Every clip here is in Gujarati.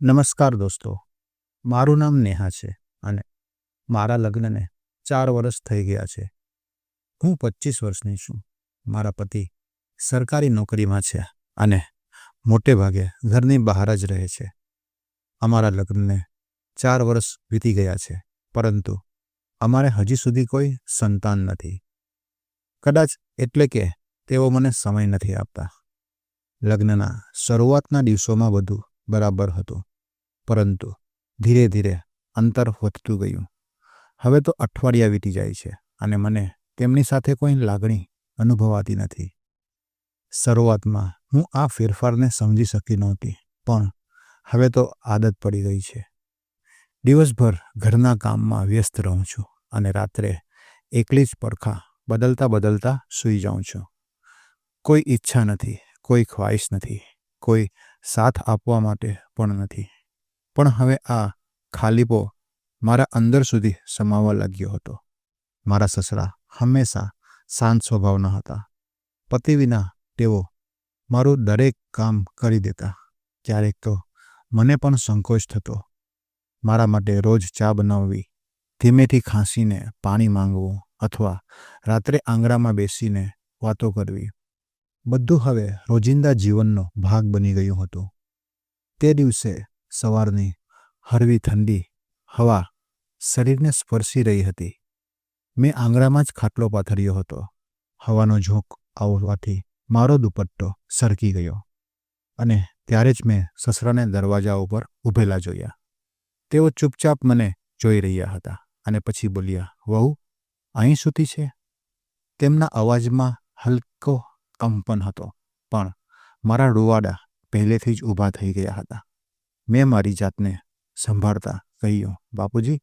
નમસ્કાર દોસ્તો. મારું નામ નેહા છે અને મારા લગ્નને ચાર વર્ષ થઈ ગયા છે. હું પચીસ વર્ષની છું. મારા પતિ સરકારી નોકરીમાં છે અને મોટે ભાગે ઘરની બહાર જ રહે છે. અમારા લગ્નને ચાર વર્ષ વીતી ગયા છે, પરંતુ અમારે હજી સુધી કોઈ સંતાન નથી. કદાચ એટલે કે તેઓ મને સમય નથી આપતા. લગ્નના શરૂઆતના દિવસોમાં બધું બરાબર હતું. પરંતુ ધીરે ધીરે અંતર વધતું ગયું. હવે તો અઠવાડિયા વીતી જાય છે અને મને તેમની સાથે કોઈ લાગણી અનુભવાતી નથી. શરૂઆતમાં હું આ ફેરફારને સમજી શકી નહોતી, પણ હવે તો આદત પડી ગઈ છે. દિવસભર ઘરના કામમાં વ્યસ્ત રહું છું અને રાત્રે એકલી જ પડખા બદલતા બદલતા સૂઈ જાઉં છું. કોઈ ઈચ્છા નથી, કોઈ ખ્વાહિશ નથી, કોઈ સાથ આપવા માટે પણ નથી. પણ હવે આ ખાલીપો મારા અંદર સુધી સમાવવા લાગ્યો હતો. મારા સસરા હંમેશા શાંત સ્વભાવના હતા. પતિ વિના તેઓ મારું દરેક કામ કરી દેતા. ક્યારેક તો મને પણ સંકોચ થતો. મારા માટે રોજ ચા બનાવવી, ધીમેથી ખાંસીને પાણી માંગવું અથવા રાત્રે આંગણામાં બેસીને વાતો કરવી, બધું હવે રોજિંદા જીવનનો ભાગ બની ગયું હતું. તે દિવસે સવારની હળવી ઠંડી હવા શરીરને સ્પર્શી રહી હતી. મેં આંગણામાં જ ખાટલો પાથર્યો હતો. હવાનો ઝોંક આવવાથી મારો દુપટ્ટો સરકી ગયો અને ત્યારે જ મેં સસરાને દરવાજા ઉપર ઊભેલા જોયા. તેઓ ચૂપચાપ મને જોઈ રહ્યા હતા અને પછી બોલ્યા, વહુ, અહીં સુતી છે? તેમના અવાજમાં હલકો કંપન હતો, પણ મારા રૂવાડા પહેલેથી જ ઊભા થઈ ગયા હતા. મેં મારી જાતને સંભાળતા કહ્યું, બાપુજી,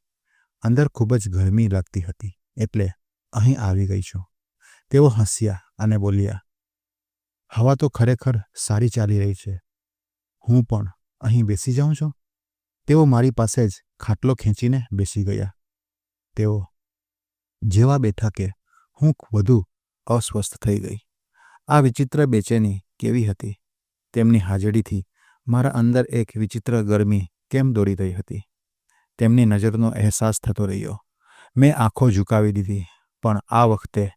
અંદર ખૂબ જ ગરમી લાગતી હતી, એટલે અહીં આવી ગઈ છું. તેઓ હસ્યા અને બોલ્યા, હવા તો ખરેખર સારી ચાલી રહી છે. હું પણ અહીં બેસી જાઉં છું? તેઓ મારી પાસે જ ખાટલો ખેંચીને બેસી ગયા. તેઓ જેવા બેઠા કે હું વધુ અસ્વસ્થ થઈ ગઈ. આ વિચિત્ર બેચેની કેવી હતી? તેમની હાજરીથી મારા અંદર એક વિચિત્ર ગરમી કેમ દોડી રહી હતી? તેમની નજરનો અહેસાસ થતો રહ્યો. મેં આંખો ઝુકાવી દીધી, પણ આ વખતે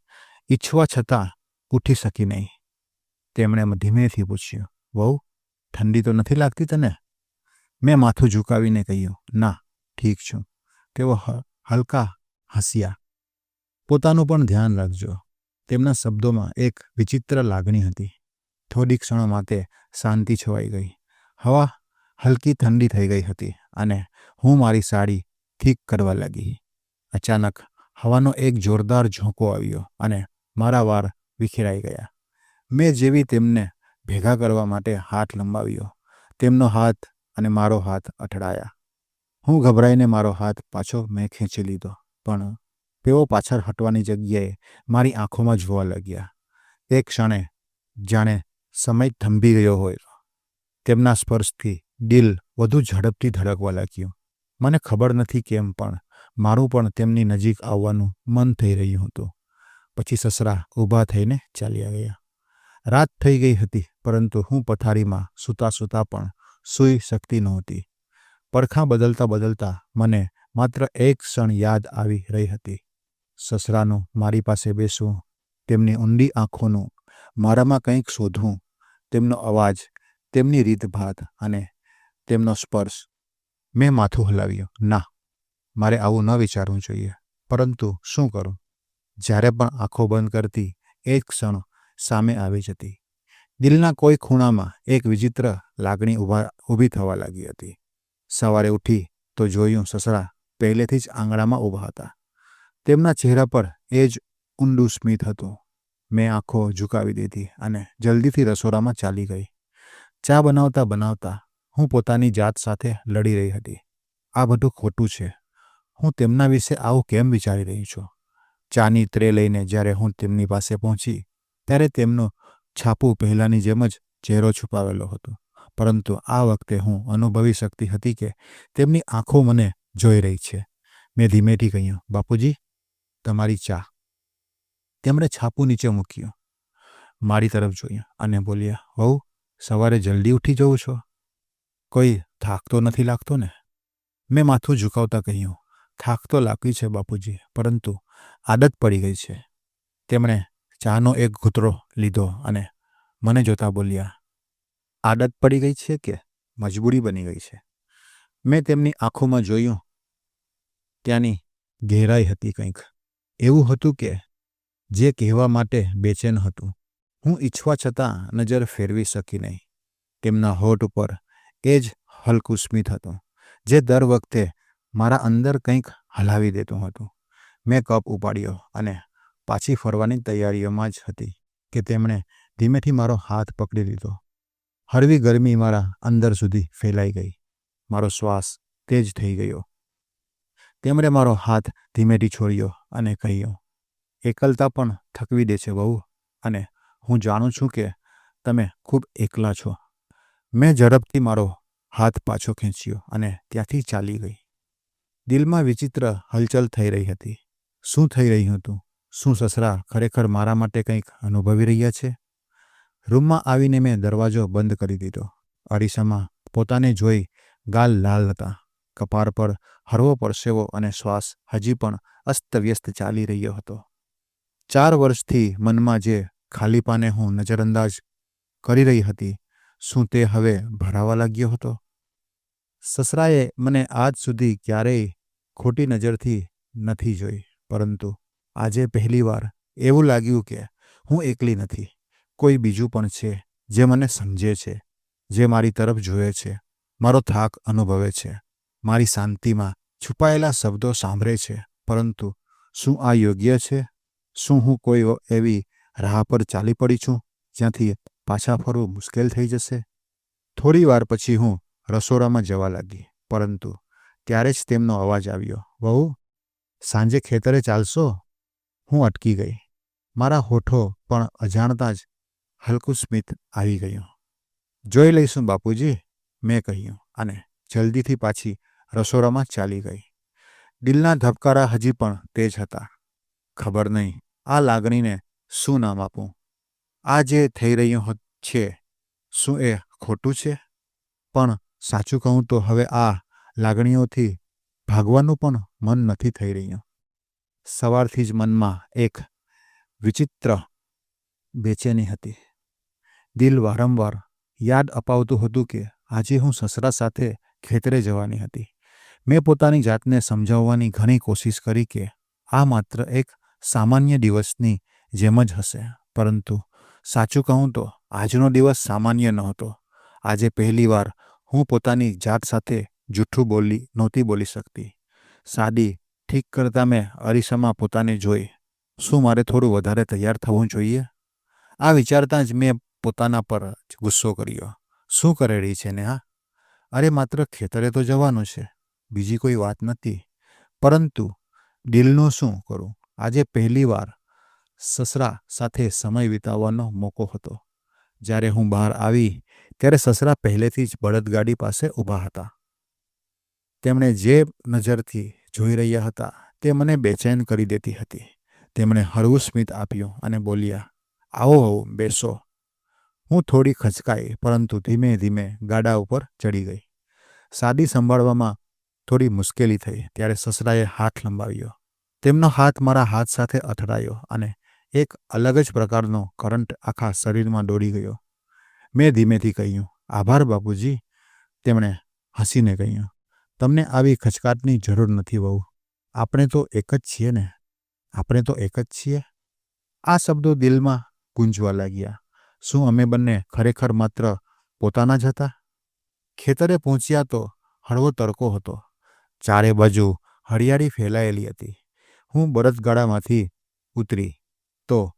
ઈચ્છવા છતાં ઉઠી શકી નહીં. તેમણે ધીમેથી પૂછ્યું, વહુ, ઠંડી તો નથી લાગતી તને? મેં માથું ઝુકાવીને કહ્યું, ના, ઠીક છું. તેઓ હલકા હસ્યા. પોતાનું પણ ધ્યાન રાખજો. તેમના શબ્દોમાં એક વિચિત્ર લાગણી હતી. થોડી ક્ષણો માટે શાંતિ છવાઈ ગઈ. હવા હલકી ઠંડી થઈ ગઈ હતી અને હું મારી સાડી ઠીક કરવા લાગી. અચાનક હવાનો એક જોરદાર ઝોંકો આવ્યો અને મારા વાળ વિખેરાઈ ગયા. મેં જેવી તેમને ભેગા કરવા માટે હાથ લંબાવ્યો, તેમનો હાથ અને મારો હાથ અથડાયા. હું ગભરાઈને મારો હાથ પાછો મેં ખેંચી લીધો, પણ તેઓ પાછળ હટવાની જગ્યાએ મારી આંખોમાં જોવા લાગ્યા. એક ક્ષણે જાણે સમય થંભી ગયો હોય. તેમના સ્પર્શથી દિલ વધુ ઝડપથી ધડકવા લાગ્યું. મને ખબર નથી કેમ પણ મારું પણ તેમની નજીક આવવાનું મન થઈ રહ્યું હતું. પછી સસરા ઊભા થઈને ચાલ્યા ગયા. રાત થઈ ગઈ હતી, પરંતુ હું પથારીમાં સૂતા સૂતા પણ સૂઈ શકતી નહોતી. પડખા બદલતા બદલતા મને માત્ર એક ક્ષણ યાદ આવી રહી હતી. સસરાનું, મારી પાસે બેસવું તેમની ઊંડી આંખોનું મારામાં કંઈક શોધવું તેમનો અવાજ તેમની રીતભાત અને તેમનો સ્પર્શ મેં માથું હલાવ્યું. ના, મારે આવું ન વિચારવું જોઈએ. પરંતુ શું કરું? જ્યારે પણ આંખો બંધ કરતી, એક ક્ષણ સામે આવી જતી. દિલના કોઈ ખૂણામાં એક વિચિત્ર લાગણી ઊભા, ઊભી થવા લાગી હતી. સવારે ઉઠી તો જોયું સસરા પહેલેથી જ આંગણામાં ઊભા હતા. તેમના ચહેરા પર એ જ ઊંડું સ્મિત હતું. મેં આંખો ઝુકાવી દીધી અને જલ્દીથી રસોડામાં ચાલી ગઈ. ચા બનાવતા બનાવતા હું પોતાની જાત સાથે લડી રહી હતી. આ બધું ખોટું છે. હું તેમના વિશે આવું કેમ વિચારી રહી છું? ચાની ત્રે લઈને જ્યારે હું તેમની પાસે પહોંચી, ત્યારે તેમનું છાપું પહેલાંની જેમ જ ચહેરો છુપાવેલો હતો. પરંતુ આ વખતે હું અનુભવી શકતી હતી કે તેમની આંખો મને જોઈ રહી છે. મેં ધીમેથી કહ્યું, બાપુજી, તમારી ચા. તેમણે છાપું નીચે મૂક્યું. મારી તરફ જોયું અને બોલ્યા, વહુ સવારે જલ્દી ઉઠી જવું છો? કોઈ થાક તો નથી લાગતો ને? મેં માથું ઝુકાવતા કહ્યું. થાક તો લાગી છે બાપુજી, પરંતુ આદત પડી ગઈ છે. તેમણે ચાનો એક ઘૂંટડો લીધો અને મને જોતા બોલ્યા, આદત પડી ગઈ છે કે મજબૂરી બની ગઈ છે? મેં તેમની આંખોમાં જોયું. ત્યાંની ગહેરાઈ હતી કંઈક. એવું હતું કે જે કહેવા માટે બેચેન હતું. હું ઈચ્છવા છતાં નજર ફેરવી શકી નહીં. તેમના હોઠ ઉપર એ જ હલકું સ્મિત હતું, જે દર વખતે મારા અંદર કંઈક હલાવી દેતું હતું. મેં કપ ઉપાડ્યો અને પાછી ફરવાની તૈયારીઓમાં જ હતી કે તેમણે ધીમેથી મારો હાથ પકડી લીધો. હળવી ગરમી મારા અંદર સુધી ફેલાઈ ગઈ. મારો શ્વાસ તેજ થઈ ગયો. તેમણે મારો હાથ ધીમેથી છોડ્યો અને કહ્યું, એકલતા પણ થકવી દે છે બહુ અને હું જાણું છું કે તમે ખૂબ એકલા છો. મેં ઝડપથી મારો હાથ પાછો ખેંચ્યો અને ત્યાંથી ચાલી ગઈ. દિલમાં વિચિત્ર હલચલ થઈ રહી હતી. શું થઈ રહ્યું હતું? શું સસરા ખરેખર મારા માટે કંઈક અનુભવી રહ્યા છે? રૂમમાં આવીને મેં દરવાજો બંધ કરી દીધો. અરીસામાં પોતાને જોઈ ગાલ લાલ હતા. કપાળ પર હળવો પરસેવો અને શ્વાસ હજી પણ અસ્તવ્યસ્ત ચાલી રહ્યો હતો. ચાર વર્ષથી મનમાં જે ખાલીપાને હું નજરઅંદાજ કરી રહી હતી. શું તે હવે ભરાવા લાગ્યો હતો? સસરાએ મને આજ સુધી ક્યારેય ખોટી નજરથી નથી જોઈ, પરંતુ આજે પહેલીવાર એવું લાગ્યું કે હું એકલી નથી. કોઈ બીજું પણ છે જે મને સમજે છે, જે મારી તરફ જોએ છે, મારો થાક અનુભવે છે, મારી શાંતિમાં છુપાયેલા શબ્દો સાંભળે છે. પરંતુ શું આ યોગ્ય છે? શું હું કોઈ એવી રાહ પર ચાલી પડી છું, જ્યાંથી પાછા ફરવું મુશ્કેલ થઈ જશે. થોડી વાર પછી હું રસોડામાં જવા લાગી, પરંતુ ત્યારે જ તેમનો અવાજ આવ્યો, વહુ, સાંજે ખેતરે ચાલશો? હું અટકી ગઈ. મારા હોઠો પણ અજાણતા જ હલકું સ્મિત આવી ગયું. જોઈ લઈશું બાપુજી, મેં કહ્યું, અને જલ્દીથી પાછી રસોડામાં ચાલી ગઈ. દિલના ધબકારા હજી પણ તેજ હતા. ખબર નહીં, આ લાગણીને શું નામ આપું? આ જે થઈ રહ્યું છે, શું એ ખોટું છે? પણ સાચું કહું તો હવે આ લાગણીઓથી ભાગવાનું પણ મન નથી થઈ રહ્યું. સવારથી જ મનમાં એક વિચિત્ર બેચેની હતી. દિલ વારંવાર યાદ અપાવતું હતું કે આજે હું સસરા સાથે ખેતરે જવાની હતી. મેં પોતાની જાતને સમજાવવાની ઘણી કોશિશ કરી કે આ માત્ર એક સામાન્ય દિવસની જેમ જ હશે. પરંતુ સાચું કહું તો આજનો દિવસ સામાન્ય નહોતો. આજે પહેલીવાર હું પોતાની જાત સાથે જૂઠું બોલી નહોતી બોલી શકતી. સાદી, ઠીક કરતાં મેં અરીસામાં પોતાને જોઈ, શું મારે થોડું વધારે તૈયાર થવું જોઈએ? આ વિચારતા જ મેં પોતાના પર ગુસ્સો કર્યો. શું કરેલી છે ને હા અરે માત્ર ખેતરે તો જવાનું છે. બીજી કોઈ વાત નથી. પરંતુ દિલનું શું કરું? આજે પહેલીવાર સસરા સાથે સમય વિતાવવાનો મોકો હતો. જ્યારે હું બહાર આવી, ત્યારે સસરા પહેલેથી જ બળદગાડી પાસે ઊભા હતા. તેમણે જે નજરથી જોઈ રહ્યા હતા, તે મને બેચેન કરી દેતી હતી. તેમણે હળવું સ્મિત આપ્યું અને બોલ્યા, આવો આવો, બેસો. હું થોડી ખચકાઈ, પરંતુ ધીમે ધીમે ગાડા ઉપર ચડી ગઈ. સાદી સંભાળવામાં થોડી મુશ્કેલી થઈ, ત્યારે સસરાએ હાથ લંબાવ્યો. તેમનો હાથ મારા હાથ સાથે અથડાયો અને એક અલગ જ પ્રકારનો કરંટ આખા શરીરમાં દોડી ગયો. મેં ધીમેથી કહ્યું, આભાર બાપુજી. તેમણે હસીને કહ્યું, તમને આવી ખચકાટની જરૂર નથી વહુ. આપણે તો એક જ છીએ ને? આપણે તો એક જ છીએ? આ શબ્દો દિલમાં ગુંજવા લાગ્યા. શું અમે બંને ખરેખર માત્ર પોતાના જ હતા? ખેતરે પહોંચ્યા તો હળવો તડકો હતો. ચારે બાજુ હરિયાળી ફેલાયેલી હતી. હું બળદગાડામાંથી ઉતરી તો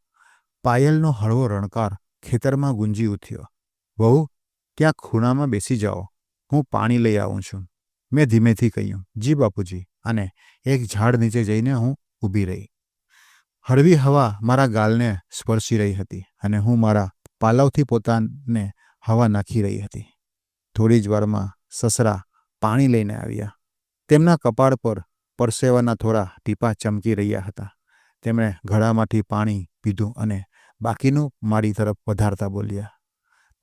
પાયલનો હળવો રણકાર ખેતરમાં ગુંજી ઉઠ્યો. વહુ, ત્યાં ખૂણામાં બેસી જાઓ. હું પાણી લઈ આવું છું. મેં ધીમેથી કહ્યું, જી બાપુજી. અને એક ઝાડ નીચે જઈને હું ઊભી રહી. હળવી હવા મારા ગાલને સ્પર્શી રહી હતી અને હું મારા પાલવથી પોતાને હવા નાખી રહી હતી. થોડી જ વારમાં સસરા પાણી લઈને આવ્યા. તેમના કપાળ પર પરસેવાના થોડા ટીપા ચમકી રહ્યા હતા. તેમણે ઘડામાંથી પાણી પીધું અને બાકીનું મારી તરફ વધારતા બોલ્યા,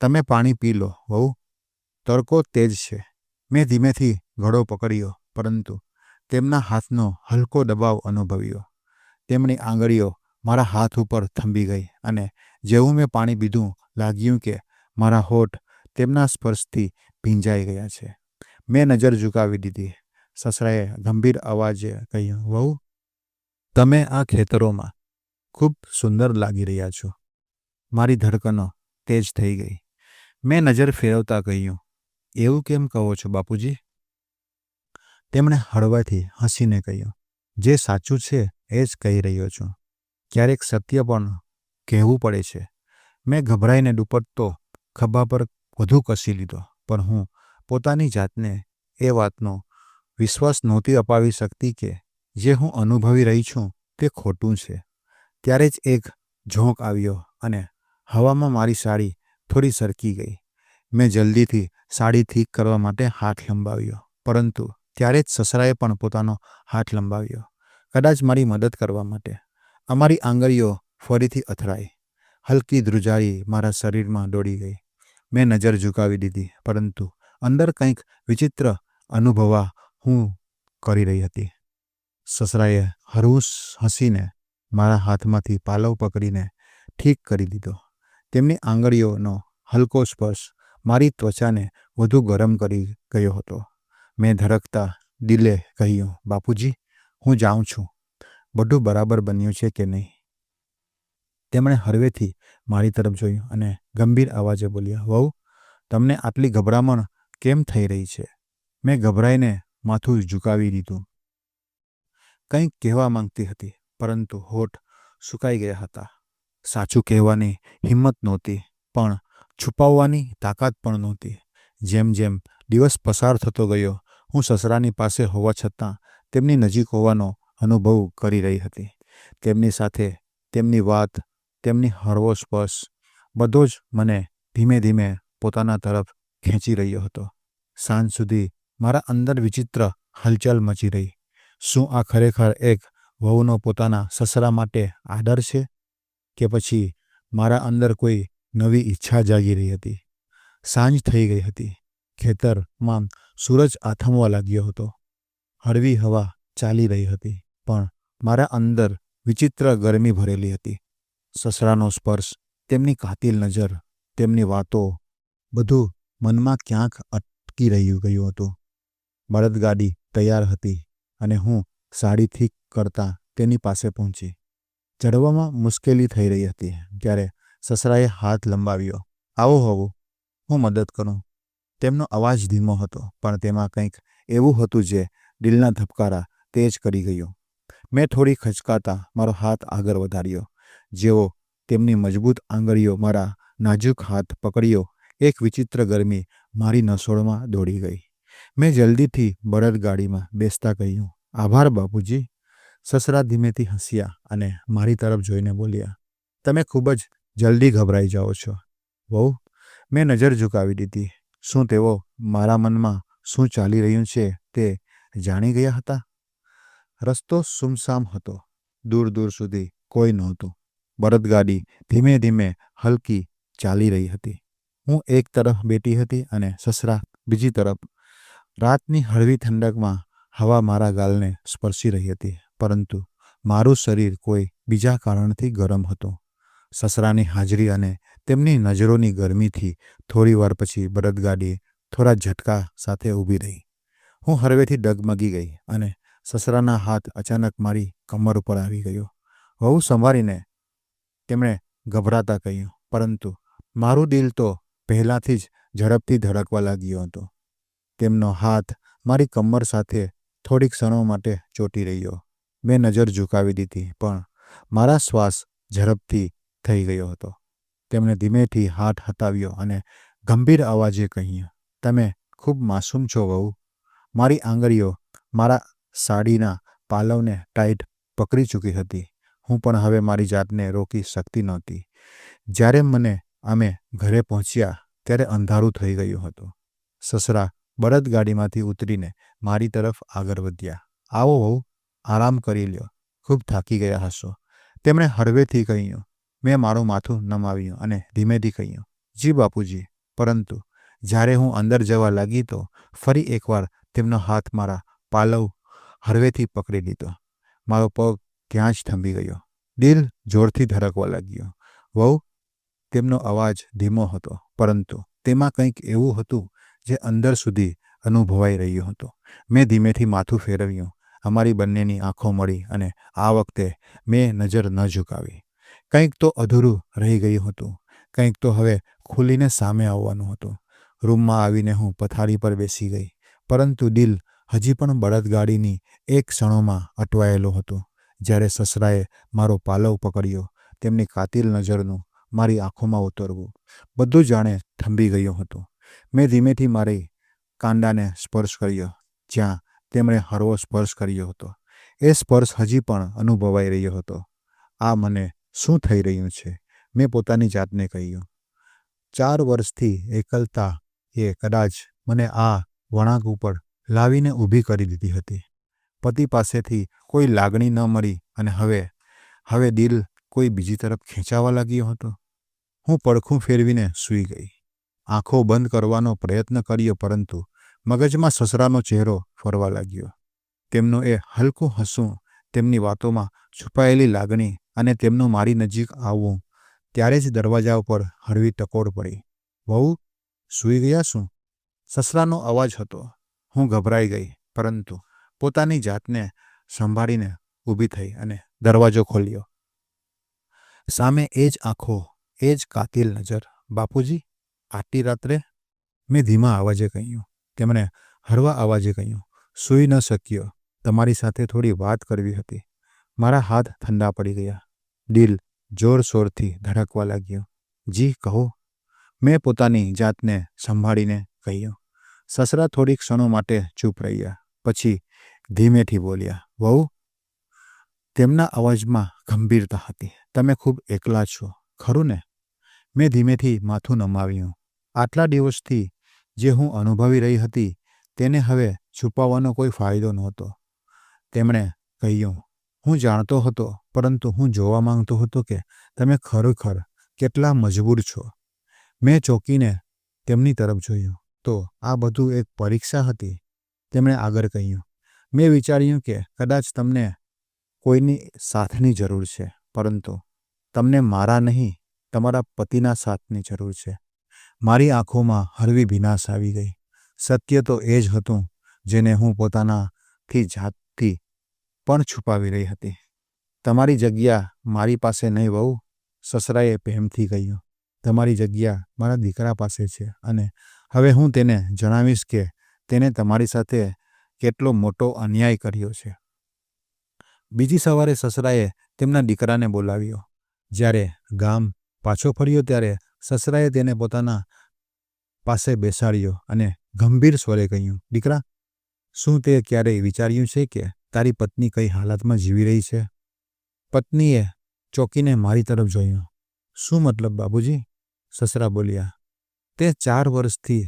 તમે પાણી પી લો, વહુ. તડકો તેજ છે. મેં ધીમેથી ઘડો પકડ્યો, પરંતુ તેમના હાથનો હલકો દબાવ અનુભવ્યો. તેમની આંગળીઓ મારા હાથ ઉપર થંભી ગઈ અને જેવું મેં પાણી પીધું લાગ્યું કે મારા હોઠ તેમના સ્પર્શથી ભીંજાઈ ગયા છે. મેં નજર ઝુકાવી દીધી. સસરાએ ગંભીર અવાજે કહ્યું, વહુ તમે આ ખેતરોમાં ખૂબ સુંદર લાગી રહ્યા છો. મારી ધડકનો તેજ થઈ ગઈ. મેં નજર ફેરવતા કહ્યું, એવું કેમ કહો છો, બાપુજી? તેમણે હળવાથી હસીને કહ્યું, જે સાચું છે એ જ કહી રહ્યો છું. ક્યારેક સત્ય પણ કહેવું પડે છે. મેં ગભરાઈને દુપટ્ટો ખભા પર વધુ કસી લીધો, પણ હું પોતાની જાતને એ વાતનો વિશ્વાસ નહોતી અપાવી શકતી કે જે હું અનુભવી રહી છું તે ખોટું છે. ત્યારે જ એક ઝોંક આવ્યો અને હવામાં મારી સાડી થોડી સરકી ગઈ. મેં જલ્દીથી સાડી ઠીક કરવા માટે હાથ લંબાવ્યો, પરંતુ ત્યારે જ સસરાએ પણ પોતાનો હાથ લંબાવ્યો. કદાચ મારી મદદ કરવા માટે. અમારી આંગળીઓ ફરીથી અથડાઈ. હલકી ધ્રુજારી મારા શરીરમાં દોડી ગઈ. મેં નજર ઝુકાવી દીધી, પરંતુ અંદર કંઈક વિચિત્ર અનુભવા હું કરી રહી હતી. સસરાએ હરૂસ હસીને મારા હાથમાંથી પાલવ પકડીને ઠીક કરી દીધો. તેમની આંગળીઓનો હલકો સ્પર્શ મારી ત્વચાને વધુ ગરમ કરી ગયો હતો. મેં ધડકતા દિલે કહ્યું, બાપુજી, હું જાઉં છું. બધું બરાબર બન્યું છે કે નહીં? તેમણે હળવેથી મારી તરફ જોયું અને ગંભીર અવાજે બોલ્યા, વહુ, તમને આટલી ગભરામણ કેમ થઈ રહી છે? મેં ગભરાઈને માથું ઝુકાવી દીધું. કંઈક કહેવા માંગતી હતી, પરંતુ હોઠ સુકાઈ ગયા હતા. સાચું કહેવાની હિંમત નહોતી, પણ છુપાવવાની તાકાત પણ નહોતી. જેમ જેમ દિવસ પસાર થતો ગયો, હું સસરાની પાસે હોવા છતાં તેમની નજીક હોવાનો અનુભવ કરી રહી હતી. તેમની સાથે તેમની વાત, તેમની હળવો સ્પર્શ, બધો જ મને ધીમે ધીમે પોતાના તરફ ખેંચી રહ્યો હતો. સાંજ સુધી મારા અંદર વિચિત્ર હલચલ મચી રહી. શું આ ખરેખર એક વહુનો પોતાના સસરા માટે આદર છે કે પછી મારા અંદર કોઈ નવી ઈચ્છા જાગી રહી હતી? સાંજ થઈ ગઈ હતી. ખેતરમાં સૂરજ આથમવા લાગ્યો હતો. હળવી હવા ચાલી રહી હતી, પણ મારા અંદર વિચિત્ર ગરમી ભરેલી હતી. સસરાનો સ્પર્શ, તેમની કાતિલ નજર, તેમની વાતો, બધું મનમાં ક્યાંક અટકી રહ્યું ગયું હતું. બળદગાડી તૈયાર હતી. અને હું સાડી ઠીક કરતા તેની પાસે પહોંચી. ચડવામાં મુશ્કેલી થઈ રહી હતી ત્યારે સસરાએ હાથ લંબાવ્યો. આવો હોવું, હું મદદ કરું. તેમનો અવાજ ધીમો હતો, પણ તેમાં કંઈક એવું હતું જે દિલના ધબકારા તેજ કરી ગયો. મેં થોડી ખચકાતા મારો હાથ આગળ વધાર્યો. જેઓ તેમની મજબૂત આંગળીઓ મારા નાજુક હાથ પકડ્યો, એક વિચિત્ર ગરમી મારી નસોળમાં દોડી ગઈ. મેં જલ્દીથી બળદગાડીમાં બેસતા કહ્યું, આભાર બાપુજી. સસરા ધીમેથી હસ્યા અને મારી તરફ જોઈને બોલ્યા, તમે ખૂબ જ જલ્દી ગભરાઈ જાઓ છો. વહુ, મેં નજર ઝુકાવી દીધી. શું તેઓ મારા મનમાં શું ચાલી રહ્યું છે તે જાણી ગયા હતા? રસ્તો સુમસામ હતો. દૂર દૂર સુધી કોઈ નહોતું. બળદગાડી ધીમે ધીમે હલકી ચાલી રહી હતી. હું એક તરફ બેઠી હતી અને સસરા બીજી તરફ રાતની હળવી ઠંડકમાં હવા મારા ગાલને સ્પર્શી રહી હતી, પરંતુ મારું શરીર કોઈ બીજા કારણથી ગરમ હતું. સસરાની હાજરી અને તેમની નજરોની ગરમીથી થોડી વાર પછી બળદગાડી થોડા ઝટકા સાથે ઊભી રહી. હું હળવેથી ડગમગી ગઈ અને સસરાના હાથ અચાનક મારી કમર ઉપર આવી ગયો. વહુ સંભાળીને તેમણે ગભરાતા કહ્યું, પરંતુ મારું દિલ તો પહેલાંથી જ ઝડપથી ધડકવા લાગ્યો હતો. તેમનો હાથ મારી કમર સાથે થોડીક ક્ષણો માટે ચોંટી રહ્યો. મેં નજર ઝુકાવી દીધી, પણ મારા શ્વાસ ઝડપથી થઈ ગયો હતો. તેમણે ધીમેથી હાથ હટાવ્યો અને ગંભીર અવાજે કહ્યું, તમે ખૂબ માસૂમ છો વહુ. મારી આંગળીઓ મારા સાડીના પાલવને ટાઈટ પકડી ચૂકી હતી. હું પણ હવે મારી જાતને રોકી શકતી નહોતી. જ્યારે મને અમે ઘરે પહોંચ્યા, ત્યારે અંધારું થઈ ગયું હતું. સસરા બળદગાડીમાંથી ઉતરીને મારી તરફ આગળ વધ્યા. આવો વહુ, આરામ કરી લ્યો. ખૂબ થાકી ગયા હશો. તેમણે હળવેથી કહ્યું, મેં મારું માથું નમાવ્યું અને ધીમેથી કહ્યું, જી બાપુજી, પરંતુ જ્યારે હું અંદર જવા લાગી તો ફરી એકવાર તેમનો હાથ મારા પાલવ હળવેથી પકડી લીધો. મારો પગ ત્યાં જ થંભી ગયો. દિલ જોરથી ધડકવા લાગ્યો. વહુ, તેમનો અવાજ ધીમો હતો, પરંતુ તેમાં કંઈક એવું હતું જે અંદર સુધી અનુભવાઈ રહ્યું હતું. મેં ધીમેથી માથું ફેરવ્યું. અમારી બંનેની આંખો મળી અને આ વખતે મેં નજર ન ઝુકાવી. કંઈક તો અધૂરું રહી ગયું હતું. કંઈક તો હવે ખુલીને સામે આવવાનું હતું. રૂમમાં આવીને હું પથારી પર બેસી ગઈ. પરંતુ દિલ હજી પણ બળદગાડીની એક ક્ષણોમાં અટવાયેલું હતું. જ્યારે સસરાએ મારો પાલવ પકડ્યો, તેમની કાતિલ નજરનું મારી આંખોમાં ઉતરવું. બધું જાણે થંભી ગયું હતું. મેં ધીમેથી મારી કાંડાને સ્પર્શ કર્યો, જ્યાં તેમણે હળવો સ્પર્શ કર્યો હતો. એ સ્પર્શ હજી પણ અનુભવાઈ રહ્યો હતો. આ મને શું થઈ રહ્યું છે? મેં પોતાની જાતને કહ્યું. ચાર વર્ષથી એકલતા એ કદાચ મને આ વળાંક ઉપર લાવીને ઊભી કરી દીધી હતી. પતિ પાસેથી કોઈ લાગણી ન મળી અને હવે હવે દિલ કોઈ બીજી તરફ ખેંચાવા લાગ્યો હતો. હું પડખું ફેરવીને સૂઈ ગઈ. આંખો બંધ કરવાનો પ્રયત્ન કર્યો પરંતુ મગજમાં સસરાનો ચહેરો ફરવા લાગ્યો. તેમનું એ હલકું હસવું, તેમની વાતોમાં છુપાયેલી લાગણી અને તેમનું મારી નજીક આવવું, ત્યારે જ દરવાજા ઉપર હળવી ટકોર પડી. વહુ, સૂઈ ગયા શું? સસરાનો અવાજ હતો. હું ગભરાઈ ગઈ, પરંતુ પોતાની જાતને સંભાળીને ઊભી થઈ અને દરવાજો ખોલ્યો. સામે એ જ આંખો, એ જ કાતિલ નજર, બાપુજી. આટલી રાત્રે મેં ધીમા અવાજે કહ્યું તેમણે હળવા અવાજે કહ્યું, સૂઈ ન શક્યો. તમારી સાથે થોડી વાત કરવી હતી. મારા હાથ ઠંડા પડી ગયા. દિલ જોરશોરથી ધડકવા લાગ્યો. જી, કહો. મેં પોતાની જાતને સંભાળીને કહ્યું. સસરા થોડી ક્ષણો માટે ચૂપ રહ્યા. પછી ધીમેથી બોલ્યા, વહુ, તેમના અવાજમાં ગંભીરતા હતી. તમે ખૂબ એકલા છો. ખરું ને? મેં ધીમેથી માથું નમાવ્યું. આટલા દિવસથી જે હું અનુભવી રહી હતી, તેને હવે છુપાવવાનો કોઈ ફાયદો નહોતો. તેમણે કહ્યું, હું જાણતો હતો, પરંતુ હું જોવા માંગતો હતો કે તમે ખરેખર કેટલા મજબૂર છો. મેં ચોંકીને તેમની તરફ જોયું. તો આ બધું એક પરીક્ષા હતી, તેમણે આગળ કહ્યું. મેં વિચાર્યું કે કદાચ તમને કોઈની સાથની જરૂર છે, પરંતુ તમને મારા નહીં, તમારા પતિના સાથની જરૂર છે. મારી આંખોમાં હળવી ભીનાશ આવી ગઈ. સત્ય તો એ જ હતું જેને હું પોતાનાથી જાતથી પણ છુપાવી રહી હતી. તમારી જગ્યા મારી પાસે નહીં વહુ, સસરાએ પ્રેમથી કહ્યું. તમારી જગ્યા મારા દીકરા પાસે છે અને હવે હું તેને જણાવીશ કે તેને તમારી સાથે કેટલો મોટો અન્યાય કર્યો છે. બીજી સવારે સસરાએ તેમના દીકરાને બોલાવ્યો. જ્યારે ગામ પાછો ફર્યો ત્યારે સસરાએ તેને પોતાના પાસે બેસાડ્યો અને ગંભીર સ્વરે કહ્યું, દીકરા, શું તે ક્યારેય વિચાર્યું છે કે તારી પત્ની કઈ હાલતમાં જીવી રહી છે? પત્નીએ ચોકીને મારી તરફ જોયું. શું મતલબ બાબુજી સસરા બોલ્યા, તે ચાર વર્ષથી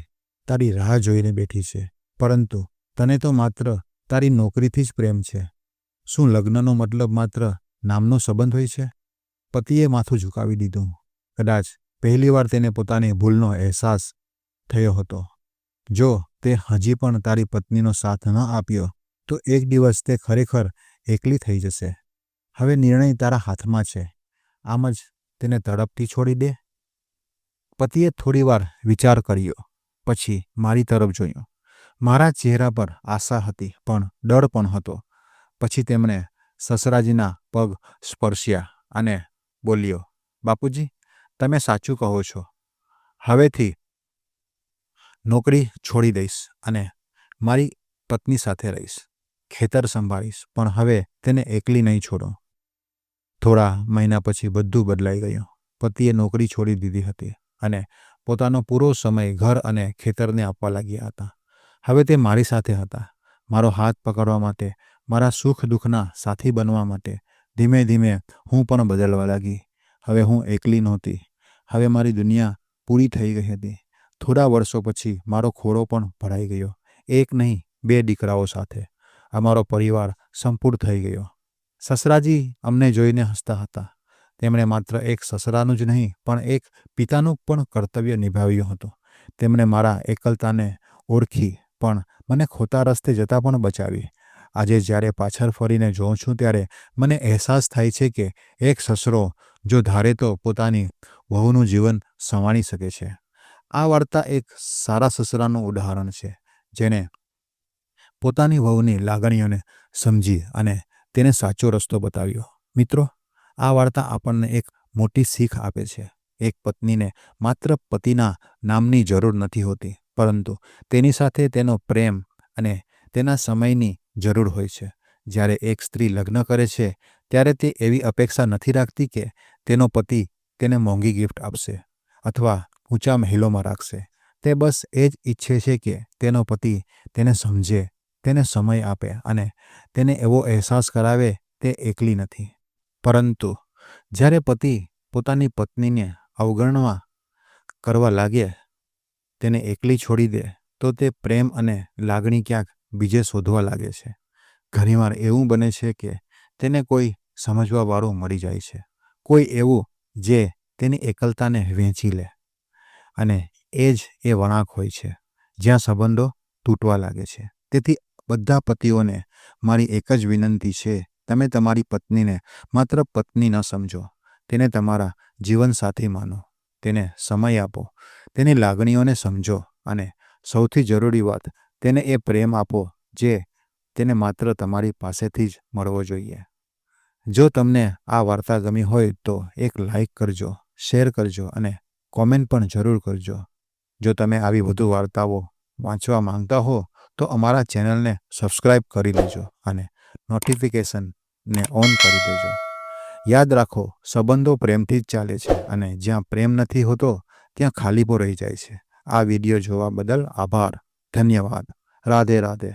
તારી રાહ જોઈને બેઠી છે, પરંતુ તને તો માત્ર તારી નોકરીથી જ પ્રેમ છે. શું લગ્નનો મતલબ માત્ર નામનો સંબંધ હોય છે? પતિએ માથું ઝુકાવી દીધું. કદાચ પહેલીવાર તેને પોતાની ભૂલનો અહેસાસ થયો હતો. જો તે હજી પણ તારી પત્નીનો સાથ ન આપ્યો, તો એક દિવસ તે ખરેખર એકલી થઈ જશે. હવે નિર્ણય તારા હાથમાં છે. આમ જ તેને તડપથી છોડી દે. પતિએ થોડીવાર વિચાર કર્યો. પછી મારી તરફ જોયું. મારા ચહેરા પર આશા હતી, પણ ડર પણ હતો. પછી તેમણે સસરાજીના પગ સ્પર્શ્યા અને બોલ્યો, બાપુજી તમે સાચું કહો છો. હવેથી નોકરી છોડી દઈશ અને મારી પત્ની સાથે રહીશ. ખેતર સંભાળીશ, પણ હવે તેને એકલી નહીં છોડો. થોડા મહિના પછી બધું બદલાઈ ગયું. પતિએ નોકરી છોડી દીધી હતી અને પોતાનો પૂરો સમય ઘર અને ખેતરને આપવા લાગ્યા હતા. હવે તે મારી સાથે હતા. મારો હાથ પકડવા માટે, મારા સુખ દુઃખના સાથી બનવા માટે ધીમે ધીમે હું પણ બદલવા લાગી. હવે હું એકલી નહોતી. હવે મારી દુનિયા પૂરી થઈ ગઈ હતી. થોડા વર્ષો પછી મારો ખોળો પણ ભરાઈ ગયો. એક નહીં, બે દીકરાઓ સાથે. અમારો પરિવાર સંપૂર્ણ થઈ ગયો. સસરાજી અમને જોઈને હસતા હતા. તેમણે માત્ર એક સસરાનું જ નહીં, પણ એક પિતાનું પણ કર્તવ્ય નિભાવ્યું હતું. તેમણે મારા એકલતાને ઓળખી પણ મને ખોટા રસ્તે જતા પણ બચાવી. આજે જ્યારે પાછળ ફરીને જોઉં છું ત્યારે મને અહેસાસ થાય છે કે એક સસરો જો ધારે તો પોતાની વહુનું જીવન સંવાણી શકે છે. આ વાર્તા એક સારા સસરાનું ઉદાહરણ છે જેને પોતાની વહુની લાગણીઓને સમજી અને તેને સાચો રસ્તો બતાવ્યો. મિત્રો, આ વાર્તા આપણને એક મોટી શીખ આપે છે. એક પત્નીને માત્ર પતિના નામની જરૂર નથી હોતી, પરંતુ તેની સાથે તેનો પ્રેમ અને તેના સમયની જરૂર હોય છે. જ્યારે એક સ્ત્રી લગ્ન કરે છે, ત્યારે તે એવી અપેક્ષા નથી રાખતી કે તેનો પતિ તેને મોંઘી ગિફ્ટ આપશે અથવા ઊંચા મહેલોમાં રાખશે. તે બસ એ જ ઈચ્છે છે કે તેનો પતિ તેને સમજે, તેને સમય આપે અને તેને એવો અહેસાસ કરાવે તે એકલી નથી. પરંતુ જ્યારે પતિ પોતાની પત્નીને અવગણવા કરવા લાગે, તેને એકલી છોડી દે, તો તે પ્રેમ અને લાગણી ક્યાંક બીજે શોધવા લાગે છે. ઘણીવાર એવું બને છે કે તેને કોઈ સમજવાવાળું મળી જાય છે. કોઈ એવું જે તેની એકલતાને વહેંચી લે અને એ જ એ વળાંક હોય છે, જ્યાં સંબંધો તૂટવા લાગે છે. તેથી બધા પતિઓને મારી એક જ વિનંતી છે, તમે તમારી પત્નીને માત્ર પત્ની ન સમજો. તેને તમારા જીવનસાથી માનો. તેને સમય આપો. તેની લાગણીઓને સમજો અને સૌથી જરૂરી વાત તેને એ પ્રેમ આપો, જે તેને માત્ર તમારી પાસેથી જ મળવો જોઈએ. જો તમને આ વાર્તા ગમી હોય તો એક લાઈક કરજો, શેર કરજો અને કોમેન્ટ પણ જરૂર કરજો. જો તમે આવી વધુ વાર્તાઓ વાંચવા માંગતા હો, તો અમારા ચેનલને સબસ્ક્રાઈબ કરી લેજો અને નોટિફિકેશનને ઓન કરી દેજો. યાદ રાખો, સંબંધો પ્રેમથી જ ચાલે છે અને જ્યાં પ્રેમ નથી હોતો, ત્યાં ખાલીપો રહી જાય છે. આ વીડિયો જોવા બદલ આભાર. ધન્યવાદ રાધે રાધે